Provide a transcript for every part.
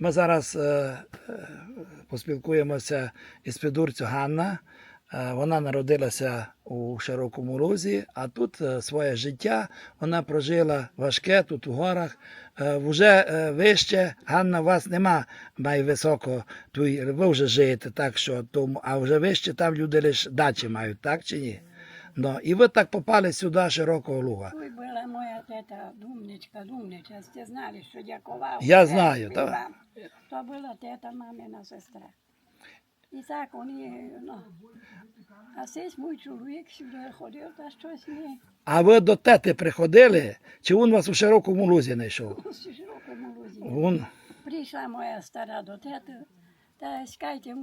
Ми зараз е, е, поспілкуємося із придурцю Ганна. Е, Вона народилася у Широкому Лузі, а тут своє життя вона прожила важке тут у горах. Вже вище Ганна у вас нема має високо, туй, ви вже живете, так що тому, а вже вище там люди лише дачі мають, так чи ні? Ну, і ви так попали сюди широкого луга. Тут була моя тета Думничка, Думнича. Сте знали, що дякував. Я знаю, так. так. То була тета мамина сестра. І так вони, ну, а сесь мій чоловік сюди ходив, та щось не А ви до тети приходили, чи він вас у широкому лузі знайшов? у широкому лузі. Він... Прийшла моя стара до тети, та скайте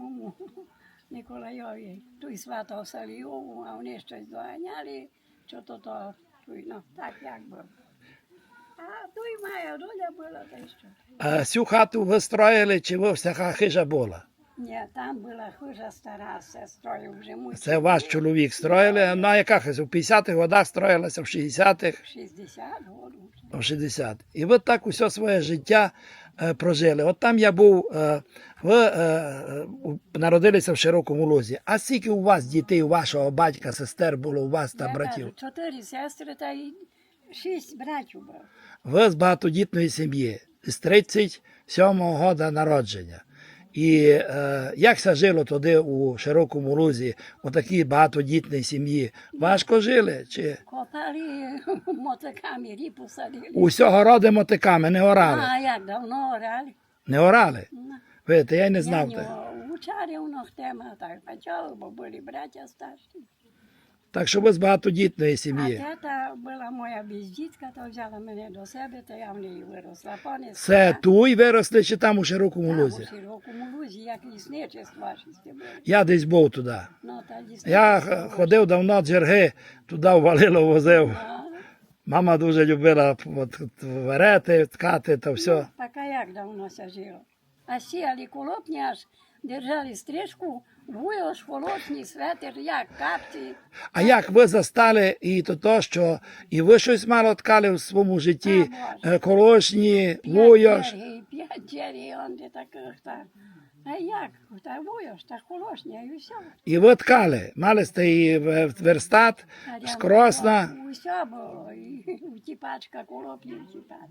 муму Николайові, той сватав Саліову, а вони щось доганяли, що то то, той, ну, так як було. А той моя доля була, та й що. А цю хату ви строїли, чи ви вся хижа була? Ні, там була хижа стара сестрою вже мучила. Це ваш чоловік строїли. А яка хижа? В 50-х годах строїлася, в 60-х, 60 років. в 60 І ви так усе своє життя е, прожили. От там я був, е, ви е, е, народилися в широкому лузі. А скільки у вас дітей, у вашого батька, сестер було, у вас та Я братів? кажу, чотири сестри та й шість братів було. Ви з багатодітної сім'ї з 37-го года народження. І е, як це жило туди у широкому лузі, у такій багатодітній сім'ї? Важко жили? Чи Копали мотиками, ріпу садили. усього роди мотиками не орали? А як давно орали? Не орали? Ну, Видите, я й не Я не те. учарів но тема, так почав, бо були браття старші. Так що ви з багатодітної А сім'ї. тета була моя бездітка, то взяла мене до себе, то я в неї виросла. Пане Це туй виросли чи там у широкому У лузі? широкому лузі, як лісничество ваші були. Я десь був туди. Ну, та Я ходив давно джерги, туди ввалило возив. А, Мама дуже любила от, варити, ткати та все. Так а як давно це жило? А сіяли колопні аж держали стрижку, вуйош, холодний светер, як капці. А як ви застали і то, то що і ви щось мало ткали в своєму житті? Е, Колошні, вуйош. П'ять черги, он де таких та. А як? Та вуйош, та холодні, і все. І ви ткали. Мали сте і в- верстат, скросна. Усе було, і утіпачка, колопні утіпати.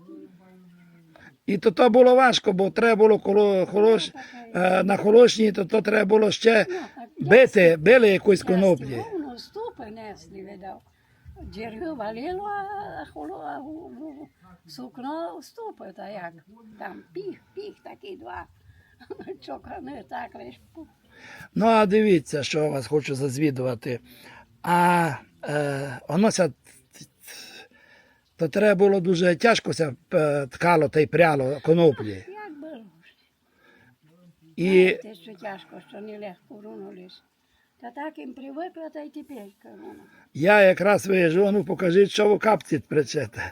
І то, то було важко, бо треба було коло, холош, е, на холошні, то, то треба було ще Ну, бити, били якусь коноплі. Повно ступи несли, видав. Джерги валило, а холо, сукно ступи, та як. Там піх, піх, такі два. Чокани так лиш. Ну, а дивіться, що я вас хочу зазвідувати. А е, воно ся, то треба було дуже тяжко ся е, ткало та й пряло коноплі. Як було? І Те, що тяжко, що не легко руно лиш. Та так їм привикла, та й тепер я якраз виїжджу, ну покажіть, що ви капці причете.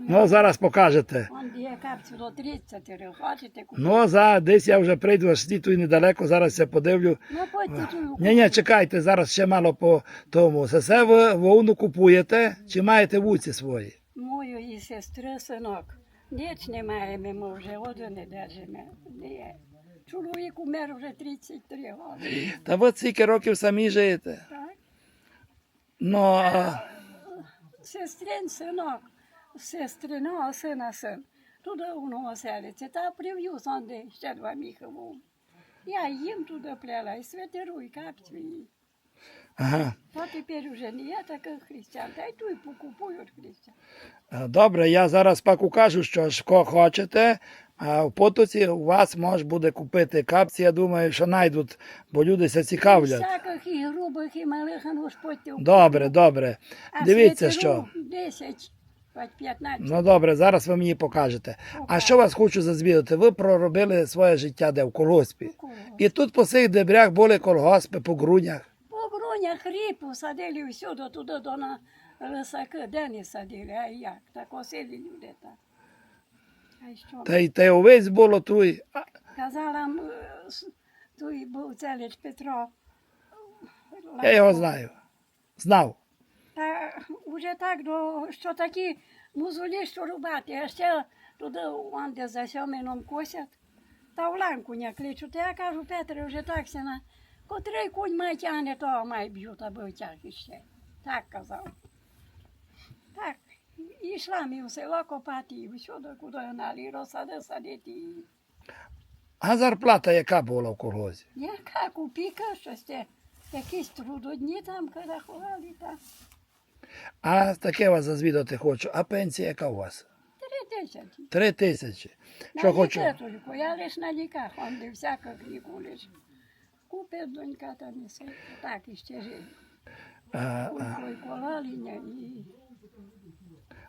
Ну, зараз покажете. Он є капцю до 30, хочете купити? Ну, за десь я вже прийду, аж тут і недалеко, зараз я подивлю. Ну, потім Ні, ні, чекайте, зараз ще мало по тому. Це все ви вовну купуєте чи маєте вуці свої? Моєї сестри синок. Ніч не маємо, ми вже один не держимо. Чоловік умер вже 33 роки. Та ви скільки років самі живете? Так? Ну, а, Сестрин синок, сестриного сина син. Туди воно оселиться. Та прив'юз он де ще два міхи був. Я їм туди плела і святеру, і капцю. Ага. То тепер вже не є таких християн, та й ту і покупують християн. Е, Добре, я зараз паку кажу, що ж хочете. А в потоці у вас може буде купити капці, я думаю, що знайдуть, бо люди ся цікавлять. Всяких і грубих, і малих, ну ж. Добре, добре. А Дивіться, що. 10, хоч 15. Ну добре, зараз ви мені покажете. А що вас хочу зазвідати? Ви проробили своє життя де в колгоспі. І тут по цих дебрях були колгоспи по грудях. По брунях ріпу садили всюди, туди до на лисаки, де не садили, а як? Так осілі люди так. Та й та й овець було тут. Казала, той був целич Петро. Я його знаю. Знав. Та вже так, до, що такі музолі, що рубати, а ще туди, онде за сьомином косять. Та в ланку не кличуть. Я кажу, Петре, вже так сина, котрий кунь май тягне, того май б'ють, аби тяг іще. Так казав. Так, і йшла ми в село копати, і всюди, куди налі розсади садити. А зарплата яка була в колгозі? Яка купіка, щось те, якісь трудодні там, коли ховали, так. А таке вас зазвідати хочу. А пенсія яка у вас? Три тисячі. Три тисячі. На Що хочу? лікарку, я лиш на ліках, он де всяка ліку лиш. Купить донька та несе, так і ще живе. А, а. І колаління і...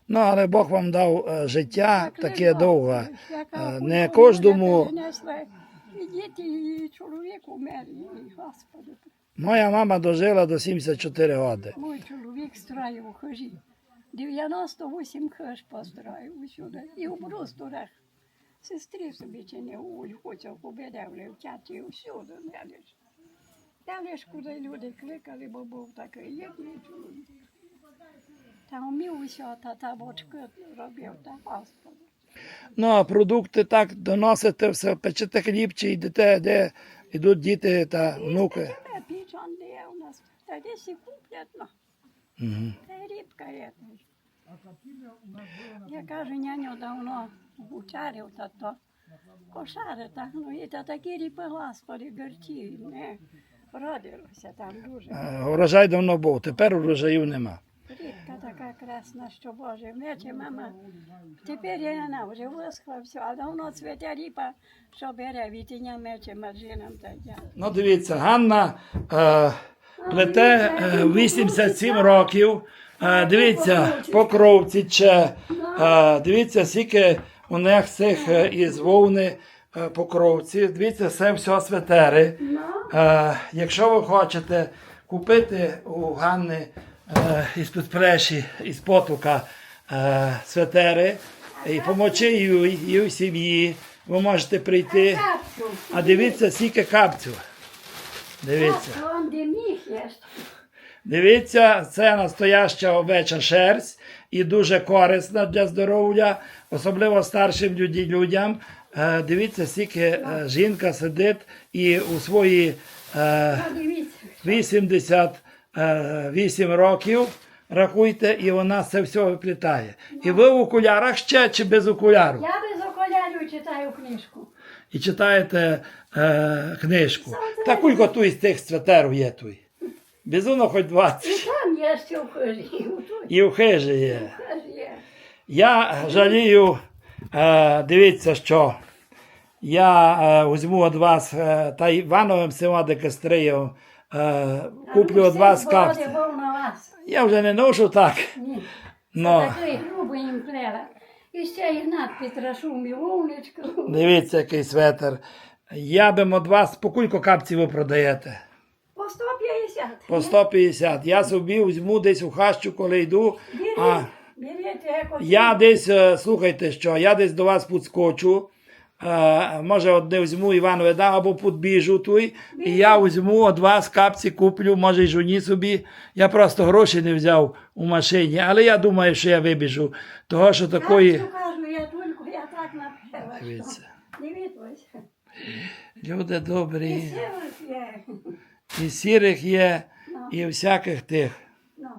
Ну, але Бог вам дав е, життя таке довге. Е, кулько Не кожному. діти, і чоловік умер, Господи. Моя мама дожила до 74 роки. Мой чоловік строїв хижі. 98 хиж построїв усюди. І у брустурах. Сестрі собі чи не у Львовцях победевли в тяті усюди. Я лиш куди люди кликали, бо був такий єдний чоловік. Усе, та та бочки робив, та Господи. Ну, а продукти так доносите все, печете хліб чи йдете, де йдуть діти та внуки. Тебе піч, он де є у нас. Та десь і куплять, ну. Угу. Та й рібка є. Я кажу, няню давно учарів та то кошари, так, ну і та такі ріпи, господи, горті, не родилося там дуже. Е, Урожай давно був, тепер урожаїв нема. Рібка така красна, що Боже, мече мама. Тепер я вона вже висхла все, а давно цвіте ріпа, що бере вітіння мече маржинам та я. Ну, дивіться, Ганна е, плете е, 87 років. Е, дивіться, покровці че. Е, дивіться, скільки у них цих е, із вовни е, покровці. Дивіться, це все светери. Е, якщо ви хочете купити у Ганни е, із підпреші, із потука е, светери і помочи їй сім'ї, ви можете прийти. А дивіться, скільки капців. Дивіться. Дивіться, це настояща овеча шерсть і дуже корисна для здоров'я, особливо старшим людям. Е, Дивіться, скільки е, жінка сидить і у свої е, Дивіться. 88 років. Рахуйте, і вона це все виплітає. І ви в окулярах ще чи без окуляру? Я без окулярів читаю книжку. І читаєте е, книжку. Та кулько ту із тих цвятерів є той. Безумно хоч 20. І там є ще в хижі. І в хижі є. Я жалію, е, дивіться, що я е, візьму від вас е, та Івановим е, куплю від вас капці. Я вже не ношу так. Ні. Но Такий грубий їм плела. І ще Ігнат Петрашу, мілунечку. дивіться, який светр. Я би від вас по кулько капці ви продаєте? По 150. По 150. Я собі візьму десь у хащу, коли йду. А Беріть, беріть, я десь, е, слухайте, що я десь до вас підскочу. Е, може, одне візьму Іванове дам або підбіжу той, і я візьму від вас капці, куплю, може й жоні собі. Я просто гроші не взяв у машині, але я думаю, що я вибіжу. Того, що такої. Кажу, я тільки, я так напила. Дивіться. Дивіться. Люди добрі, і сірих є, і всяких тих. Ну.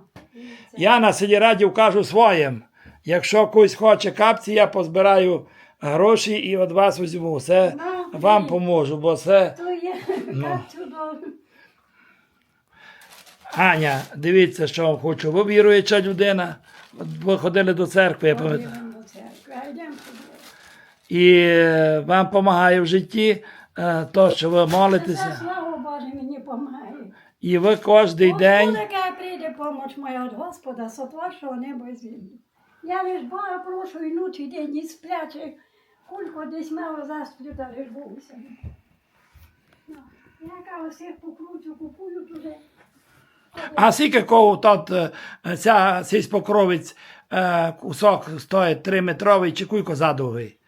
Я на сільраді кажу своїм. Якщо хтось хоче капці, я позбираю гроші і від вас візьму. Це Ну, вам поможу, бо це. То є Ну. до... Аня, дивіться, що вам хочу. Ви віруюча людина. Ви ходили до церкви, я пам'ятаю. І е, вам допомагає в житті е, то, що ви молитеся. слава Боже, мені допомагає. І ви кожен день. Яка прийде помощь моя від Господа, сотворшого небо і землі. Я лиш Бога прошу і ніч і день, і спляче. Кулько десь мало засплю, та лиш Богу собі. Ну, Я кажу, всіх покручу, купую туди. А скільки кого тут е, ця сільськокровець е, кусок стоїть 3 метровий чи куйко задовгий?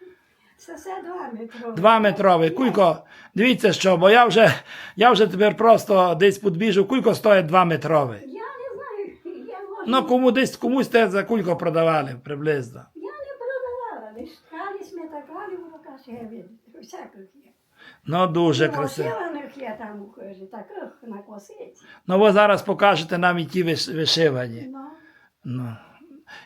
Це все два метро. Два метровий. Куйко, дивіться що, бо я вже, я вже тепер просто десь підбіжу, куйко стоїть 2 метровий. Я не знаю, я можу. Ну кому десь комусь те за кулько продавали приблизно. Я не продавала, лиш ткали ще видите, всяких є. Ну, дуже Ну, красиво. Є там хижі, таких накосить. Ну, ви зараз покажете нам і ті виш- вишивані. Ну, Ну.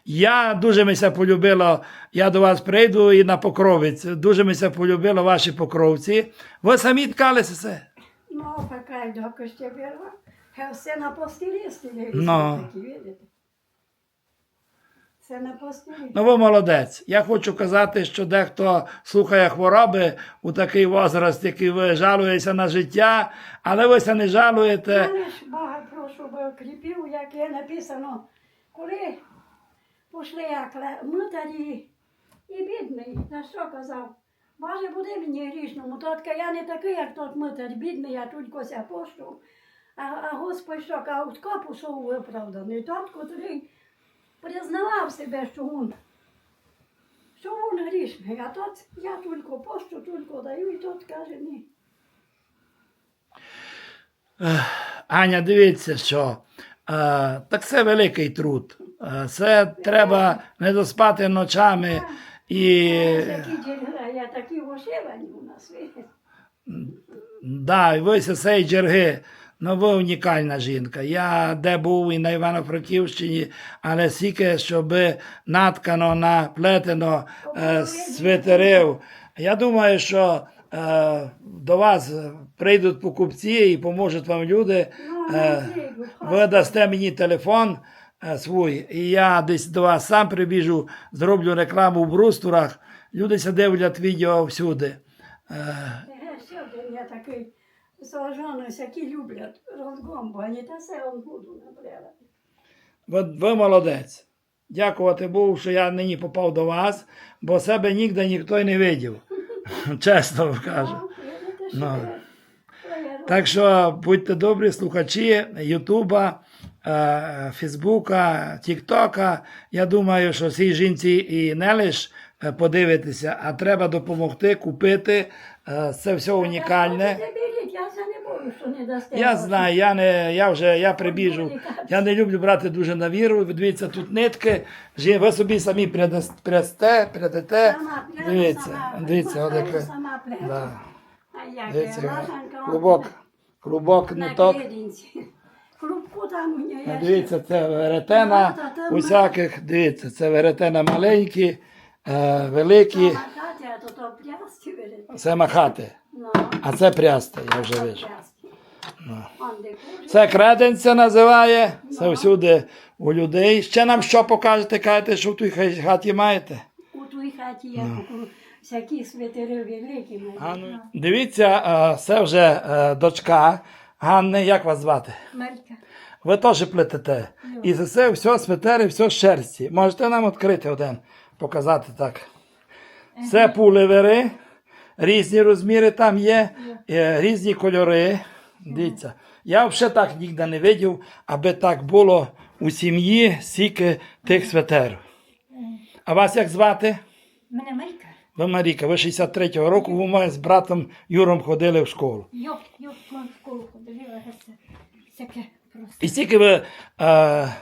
Я дуже мися полюбила, я до вас прийду і на покровець. Дуже мися полюбила ваші покровці. Ви самі ткалися все. ну, пока й доки ще. Все на постілі стілі. Ну. такі, видите? Все на постілі. Ну, ви молодець. Я хочу казати, що дехто слухає хвороби у такий возраст, який ви жалуєтеся на життя, але ви ся не жалуєте. Мене ж Бога прошу, бо кріпів, як є написано, коли пішли як митарі і бідний, на що казав? Боже, буде мені грішному, тотка я не такий, як тот митар, бідний, я тільки ся пошту. А, а Господь що, а от копу виправданий, тот, котрий признавав себе, що він, що він грішний, а тот, я тільки пошту, тільки даю, і тот каже, ні. Аня, дивіться, що е, так це великий труд. Е, це треба не доспати ночами і. Джерела, я такі вошивані у нас, видите. Да, з цієї джерги. Ну, ви унікальна жінка. Я де був і на Івано-Франківщині, але стільки, щоб наткано, наплетено е, свитерів. Я думаю, що е, до вас прийдуть покупці і поможуть вам люди. Ну, Е, ви дасте мені телефон е, свій, і я десь до вас сам прибіжу, зроблю рекламу в брустурах. Люди дивлять відео всюди. Е, один я такий сожонусь, які люблять розгомбані, та все он буду набрела. Ви, ви молодець. Дякувати Богу, що я нині попав до вас, бо себе ніде ніхто й не видів. Чесно кажу. Ну, Ну. Так що будьте добрі слухачі Ютуба, е, Фейсбука, Тіктока. Я думаю, що цій жінці і не лиш е, подивитися, а треба допомогти купити. Е, Це все унікальне. Та беріть, я за не буду, що не дасте. Я знаю, я не я вже я прибіжу. Я не люблю брати дуже на віру. Ви Дивіться, тут нитки. Жі- Ви собі самі. Сама пляну, Дивіться, дивіться, отаке. Да. Дивіться, клубок, клубок ниток. Дивіться, це веретена усяких. Дивіться, це веретена маленькі, е, великі. Це махати. Ну, А це прясти, я вже вижу. Це креденця називає. Це всюди у людей. Ще нам що покажете, кажете, що в тій хаті маєте? У твоїй хаті я купую всякі свитери великі. мої. Дивіться, е, це вже е, дочка Ганни, як вас звати? Марка. Ви теж плетете. І за це все свитери, все з шерсті. Можете нам відкрити один, показати так. Це пулевери, різні розміри там є, е, різні кольори. Дивіться. Я взагалі так ніде не видів, аби так було у сім'ї стільки тих свитерів. А вас як звати? Мене Маріка. Ви Маріка, ви 63-го року, ви ми з братом Юром ходили в школу. Йоп, йоп, в школу ходила, це всяке просто. І стільки ви, е, е,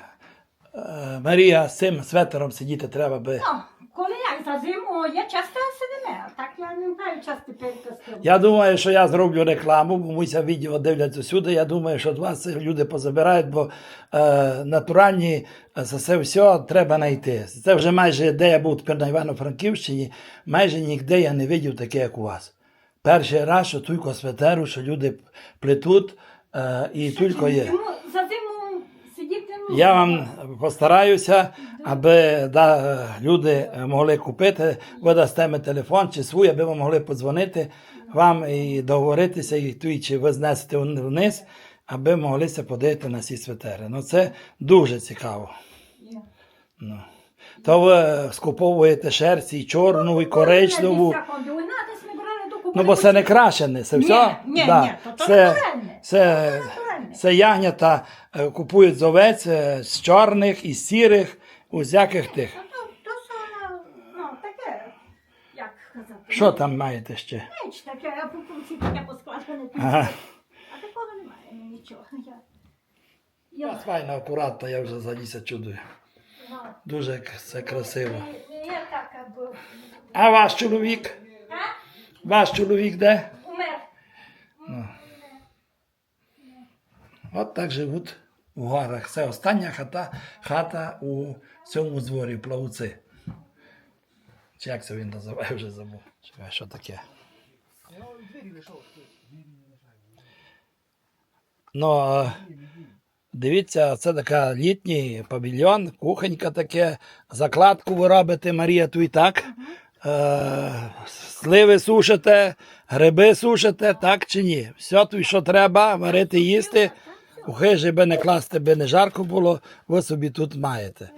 Марія, з цим светером сидіти треба би. Ну, коли як за зиму, я часто сидиме, а так я не маю часто перекостив. Я думаю, що я зроблю рекламу, бо моїся відео дивляться сюди. Я думаю, що вас це люди позабирають, бо е, натуральні е, за це все треба знайти. Це вже майже де я був тепер на Івано-Франківщині, майже ніде я не видів таке, як у вас. Перший раз, що тільки светеру, що люди плетуть, е, і тільки є. Зиму, за зиму сидіти, ну, Я вам постараюся, аби да, люди могли купити, ви дасте мені телефон чи свій, аби ви могли подзвонити вам і договоритися, і той, чи ви знесете вниз, аби моглися подивити на ці свитери. Ну це дуже цікаво. Ну. То ви скуповуєте шерсть і чорну, і коричневу. Ну, бо це не крашене, це все. ні, да. ні, то- це, натуральне. це, натуральне. це ягнята е, купують з овець е, з чорних і сірих, усяких тих. То, то, то що, ну, таке, як казати. Що там маєте ще? Ніч таке, а по кінці таке поскладене. Ага. А такого немає нічого. Я, Я я, файно, акуратно, я вже за ліса чудую. ну, Дуже це красиво. Я так, аби... А ваш чоловік? А? Ваш чоловік де? От так живуть у горах. Це остання хата, хата у цьому дворі, в Плавуці. Чи як це він називає, вже забув. Чекай, що таке? Ну, дивіться, це така літній павільйон, кухонька таке, закладку ви робите, Марія, тут і так. Е, сливи сушите, гриби сушите, так чи ні? Все тут, що треба, варити, їсти. У хижі би не класти, би не жарко було, ви собі тут маєте.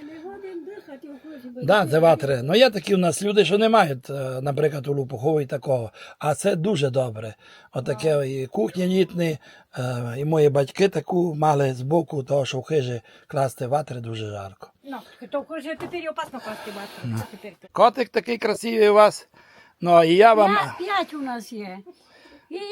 Да, це ватри. Ну є такі у нас люди, що не мають, е, наприклад, у Лупухові такого. А це дуже добре. Отаке і кухня літні, е, і мої батьки таку мали з боку, того, що в хижі класти ватри дуже жарко. Ну, только же теперь опасно класти бачу. Теперь. Котик такий красивий у вас. Ну і я вам п'ять у нас є.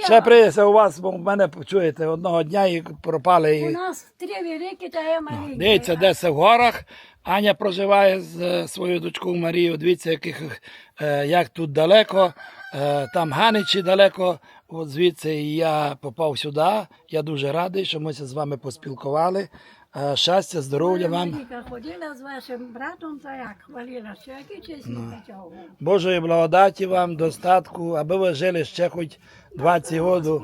Ще прийдеться у вас, бо в мене чуєте, одного дня і пропали. у нас три великі та я маленька. Дивіться, де це в горах. Аня проживає з е, своєю дочкою Марією. Дивіться, яких, е, як тут далеко. Е, там Ганичі далеко, от звідси я попав сюди. Я дуже радий, що ми з вами поспілкували. Е, щастя, здоров'я вам. Марійка ходила з вашим братом, та як хвалила, що який чесний ну. Божої благодаті вам, достатку, аби ви жили ще хоч 20 років.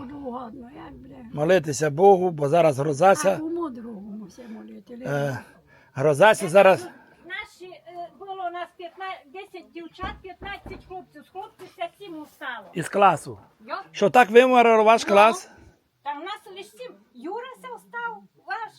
Молитися Богу, бо зараз А грозася. кому другому все молити. Е, грозася зараз. Наші, е, було у нас 15, 10 дівчат, 15 хлопців. З хлопців все сім устало. Із класу. Йо? Що так вимер ваш клас? Там у нас лише сім. Юра се остав, ваш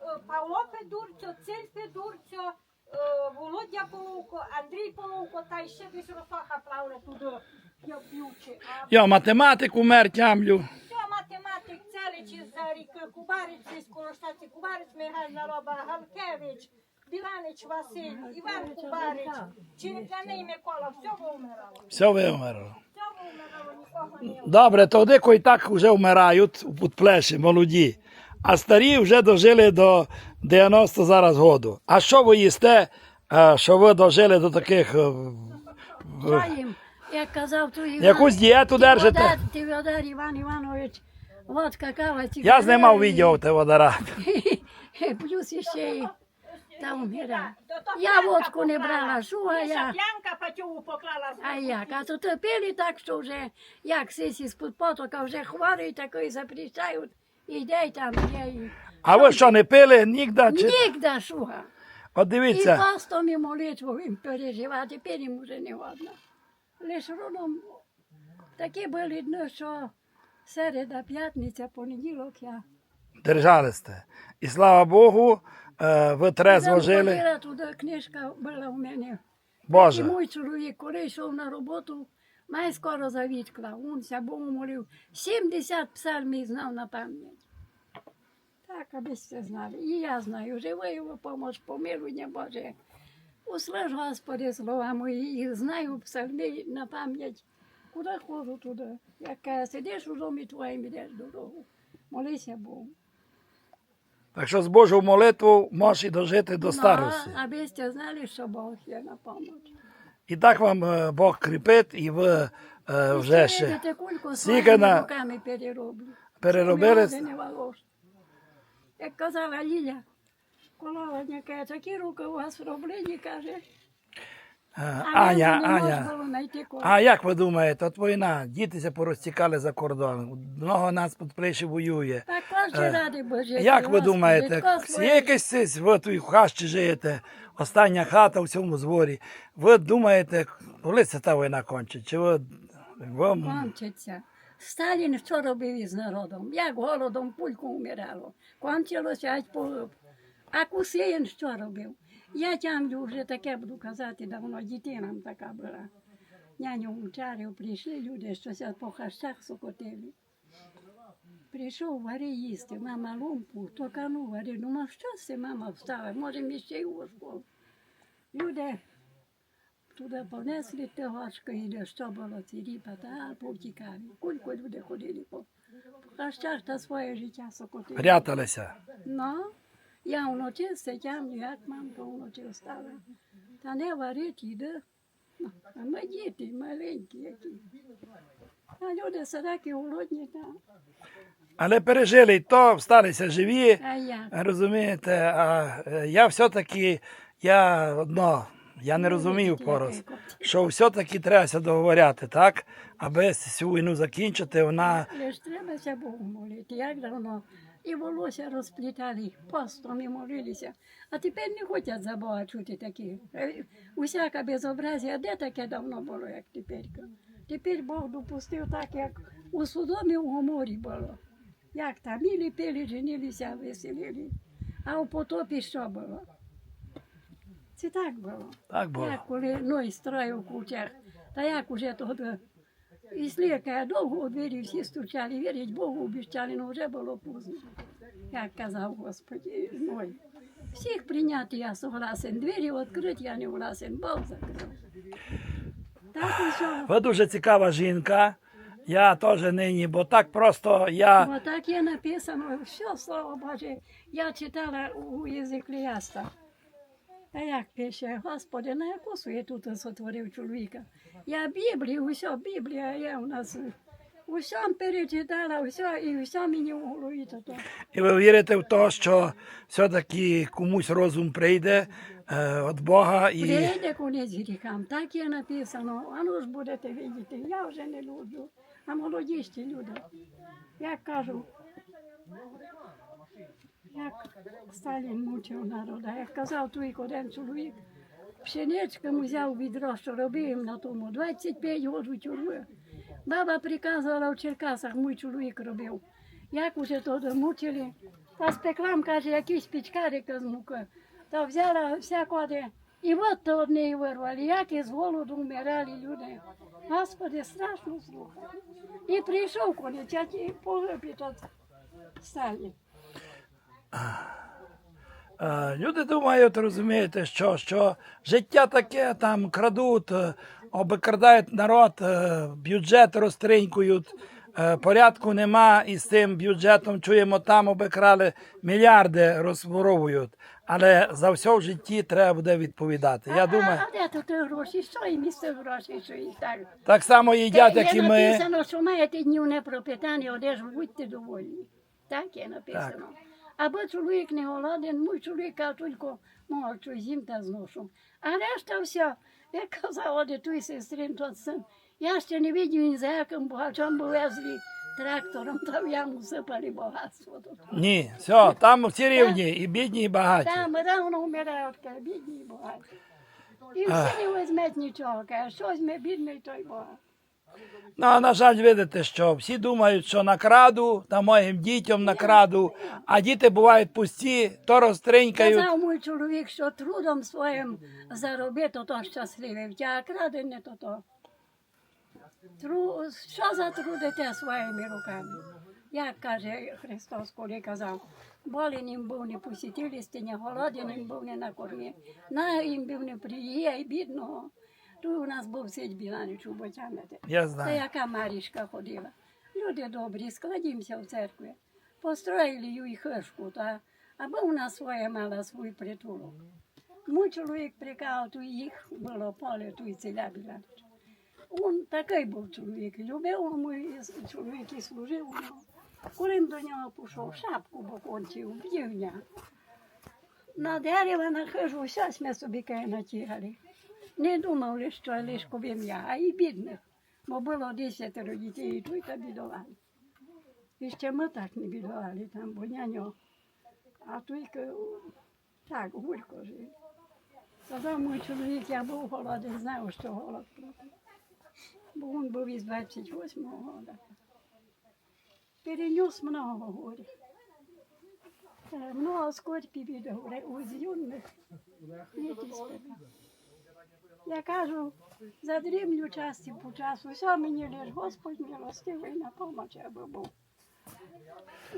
е, Павло Педурцьо, Цель Педурцьо, е, Володя Половко, Андрій Половко, та ще десь Росаха плавали туди я п'ючи. Я математику мер тямлю. все, математик, Целич із Зарік, Кубарець із Колоштаці, Кубарець Михайло Нароба, Галкевич, Біланич Василь, Іван Кубарець, Черепляний Микола, все вимирало. Все вимерло. Все вимирало, нікого не було. Добре, то дико і так вже вмирають у підплеші, молоді. А старі вже дожили до 90 зараз году. А що ви їсте, е, що ви дожили до таких. е, їм? Як казав той Іван. Якусь дієту держите? Ти водар, ти водар Іван Іванович, водка, кава, Я знімав відео водара. Плюс ще То то Я водку не брала, що а Ще я? П'янка патюгу поклала. А як? А то тепер так, що вже як сесі з-під потока вже хворий такий запрещають. Іде й там є. і- А ви що, не пили нігде? Чи... Нігде шуга. От І дивіться, постом і молитву їм переживати, тепер їм вже не годно. Лише родом такі були дні, що середа, п'ятниця, понеділок я держали сте. І слава Богу, ви трезво жили. туди, книжка була в мене. І Боже. мій чоловік, коли йшов на роботу, май скоро завідкла. Він ся Богу молив. 70 псалмів знав на пам'ять. Так, аби все знали. І я знаю, живи його помощ, помилуйня Боже. Услиш, Господи, слова мої, і знаю псалми на пам'ять. Куди ходжу туди? Як сидиш у домі твоїм, ідеш дорогу. Молися Богу. Так що з Божою молитвою можеш і дожити до старості. Ну, аби сте знали, що Бог є на помощь. І так вам е, Бог кріпить, і ви е, вже ще Видите, кульку Скільки своїми на- руками перероблю. переробили. Як казала Ліля, коловання каже, такі руки у вас роблені, каже. Е, А Аня, Аня. Знайти кого. А як ви думаєте, от війна, дітися порозтікали за кордон, много нас під плечі воює. Так кожен ради Боже. Як ви думаєте, є якесь ви тут в хащі живете, остання хата в цьому зворі. Ви думаєте, коли це та війна кончить? Чи ви, ви Кончиться. Сталін що робив із народом? Як голодом пульку вмирало. Кончилося аж по... А Кусеїн що робив? Я тямлю вже таке буду казати давно, дитинам така була. Няню вчарів прийшли люди, що ся по хащах сокотили. Прийшов вари їсти, мама лумпу, токану вари. Думав, що це мама встала, може ми ще й у школу. Люди туди понесли тягачка і де що було ці ріпа, та повтікали. Кулько люди ходили по хащах та своє життя сокотили. пряталися? Ну, я вночі сидям, як мамка вночі встала. Та не варить іде. А ми діти маленькі які. А люди садаки голодні, так. Але пережили і то, всталися живі. А як? Розумієте, а е, я все-таки, я одно, я не розумів пораз, що все-таки треба договоряти, так? Аби цю війну закінчити, вона Лиш требася Богу молити, як давно. І волосся розплітали, постом і молилися. А тепер не хочуть за Бога чути такі. Е, Усяка безобразія, де таке давно було, як тепер? Тепер Бог допустив так, як у Содомі у Гоморі було. Як там мілі пили, женилися, веселили. А у потопі що було? Це так було. так було. Як коли Ной строїв кучер, та як уже тоді і сліка довго у двері всі стучали, вірять Богу, обіщали, але вже було пізно. Як казав Господь Ной. Всіх прийняти я согласен, двері відкриті, я не власен, Бог закрив. Так і? Ви дуже цікава жінка. Я теж нині, бо так просто я. Бо так є написано, все, слово Боже, я читала у Єзикліяста. А як пише, Господи, на яку тут сотворив чоловіка? Я Біблію, усе, Біблія є у нас. Усьом перечитала, все, і все мені в голові то. то. І ви вірите в те, що все-таки комусь розум прийде е, від Бога і. Прийде конець гріхам, так є написано, а ну ж будете видіти, я вже не люблю, а молоді ще люди. Як кажу, як Сталін мучив народа, як казав той один чоловік, пшеничком взяв відро, що робив на тому, 25 років тюрми. Баба приказувала в Черкасах, мій чоловік робив. Як уже то мучили, та спеклам, каже, якийсь пічкарик з муки. Та взяла всяко де. І от то одне і вирвали, як із голоду вмирали люди. Господи, страшно слухати. І прийшов конець, а ті погибли тут сталі. Е, Люди думають, розумієте, що, що життя таке, там крадуть, е, обкрадають народ, е, бюджет розтринькують, е, порядку нема, і з цим бюджетом чуємо, там обікрали мільярди розворовують. Але за все в житті треба буде відповідати. Я а, думаю, а, а де тут гроші? Що із тих грошей, що їх так? так само їдять, як і ми. написано, що маєте днів непропитані одежу, будьте довольні. Так є написано. Аби чоловік не голоден, мій чоловік а тільки можу зім та зношу. А решта все, як казав оде той сестрин, тот син, я ще не бачив ні за яким багачом був везли трактором, та в яму сипали багатство. Ні, все, там всі рівні, і бідні, і багаті. Там рано вмирають, каже, бідні і багаті. І всі не візьмуть нічого, каже, що візьме бідний, той багатий. Ну, на жаль, видите, що всі думають, що накраду, та моїм дітям накраду, а діти бувають пусті, то розтринькають. Казав мій чоловік, що трудом своїм заробити, то щасливий, а крадене то то. Тру... Що за трудите своїми руками? Як каже Христос, коли казав, болен їм був не посітили стіні, голоден їм був не накормі, на їм був не приє і бідного. Тут у нас був сидь біланич у Ботямети. Я знаю. яка Марішка ходила. Люди добрі, складімося в церкві. Построїли їй хишку, та, аби вона своє мала свій притулок. Мій чоловік прикав, то їх було поле, то й ціля біланич. Він такий був чоловік, любив мій чоловік і служив. Коли до нього пішов, шапку покончив, б'ївня. На дерева на хижу, щось ми собі натягали. Не думав, лише, що кобім я, а і бідних. Бо було десятеро дітей, і тут бідували. І ще ми так не бідували там, бо няньо. А тільки так, гулько жив. Казав мій чоловік, я був голоден, знав, що голод. Бо він був із 28-го року. Перенес много горя. Много скорбі від горя, уязвлених. Видите, я кажу, задрімлю часті по часу, все мені лиш Господь милостивий на помочь, аби був.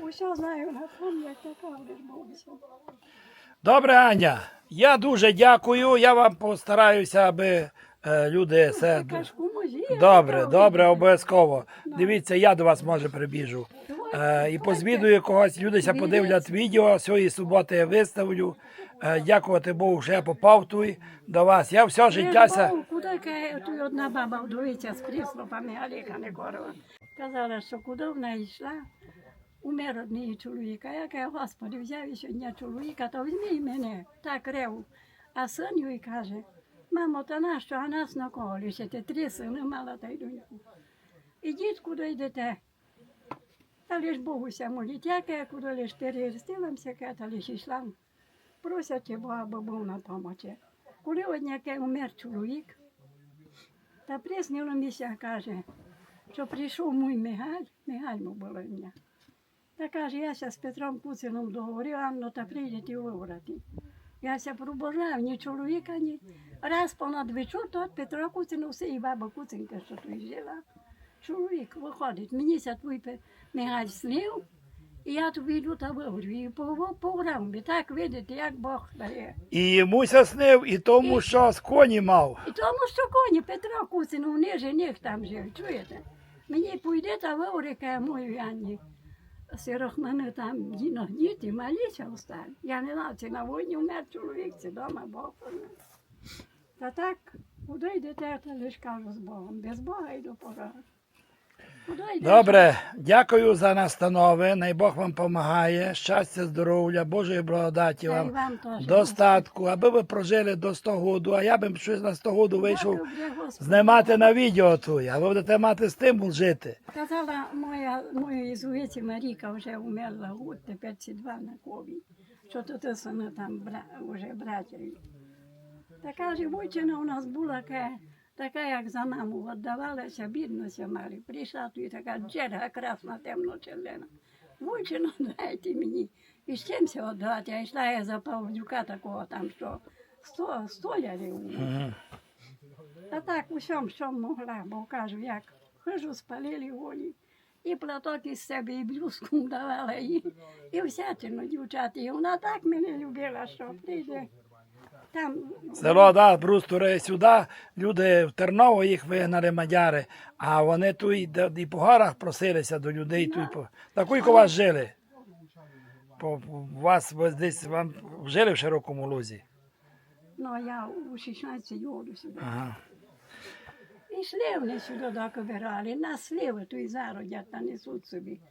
Усе знаю на пам'ять, така лиш Бог. Добре, Аня. Я дуже дякую. Я вам постараюся, аби е, люди все. Добре, добре, обов'язково. Дивіться, я до вас може прибіжу. Е, і позвідую когось, люди ся подивлять відео, сьогодні суботи я виставлю. Е, дякувати Богу, що я попав тут до вас. Я все життя ся... Куди тут одна баба вдовиця з прислопами Галіка Негорова. Казала, що куди вона йшла, умер однієї чоловіка. Я кажу, Господи, взяв сьогодні чоловіка, то візьми мене, так реву. А син їй каже, мамо, та нащо, а нас на кого лишите? Три сини мала та й доньку. Ідіть, куди йдете. Та лиш Богуся моліть, я каже, куди лиш переростилася, та лиш йшла. Просять Бога, аби був на помочі. Коли одняке умер чоловік, та приснило місія каже, що прийшов мій Мигаль, Мигаль му було ім'я. Та каже, я ся з Петром Куцином договорив, Анно, та прийдете вибрати. Я ся пробожав, ні чоловіка, ні. Раз понад вечір, то Петро Куцин, все і баба Куцинка, що тут жила. Чоловік виходить, мені ся твій Мигаль снив, і я тобі йду та вибрю. І по, грамбі, так видите, як Бог дає. І йому снив, і тому, що з коні мав. І тому, що коні Петро Куцин, вони жених там жив, чуєте? Мені пойде та виврика мою Анні. Сирохмани там діно, діти малі ще остали. Я не знав, чи на війні вмер чоловік, чи вдома Бог. помер. Та так, куди йдете, то лиш кажу з Богом. Без Бога йду пора. Добре, дякую за настанови. Най Бог вам допомагає. Щастя, здоров'я, Божої благодаті вам. Достатку, аби ви прожили до 100 году, а я б щось на 100 году вийшов знімати на відео тує, а ви будете мати стимул жити. Казала моя, моя ізуїці Маріка вже умерла год, тепер ці два на кові. Що то сина там вже братері. Та каже, войчина у нас була ка- така, як за маму віддавалася, біднося мали. Прийшла тут така джерга красна, темно-червона. Войчина, дайте мені. І з чим се віддати? А йшла я за Павлюка такого там, що сто, столярів. А так усьом, що могла, бо кажу, як хижу спалили волі. І платок із себе, і блюзку давала їй, і всячину дівчата. І вона так мене любила, що прийде. Там Село, да, брустури сюди, люди в Терново їх вигнали мадяри, а вони тут і, і по горах просилися до людей. Тут, по... Таку, у вас жили. По, у вас ви десь вам жили в широкому лузі. ну, а я у 16 году сюди. Ага. І шли вони сюди доки вирали, на сливи, то й зародять та несуть собі.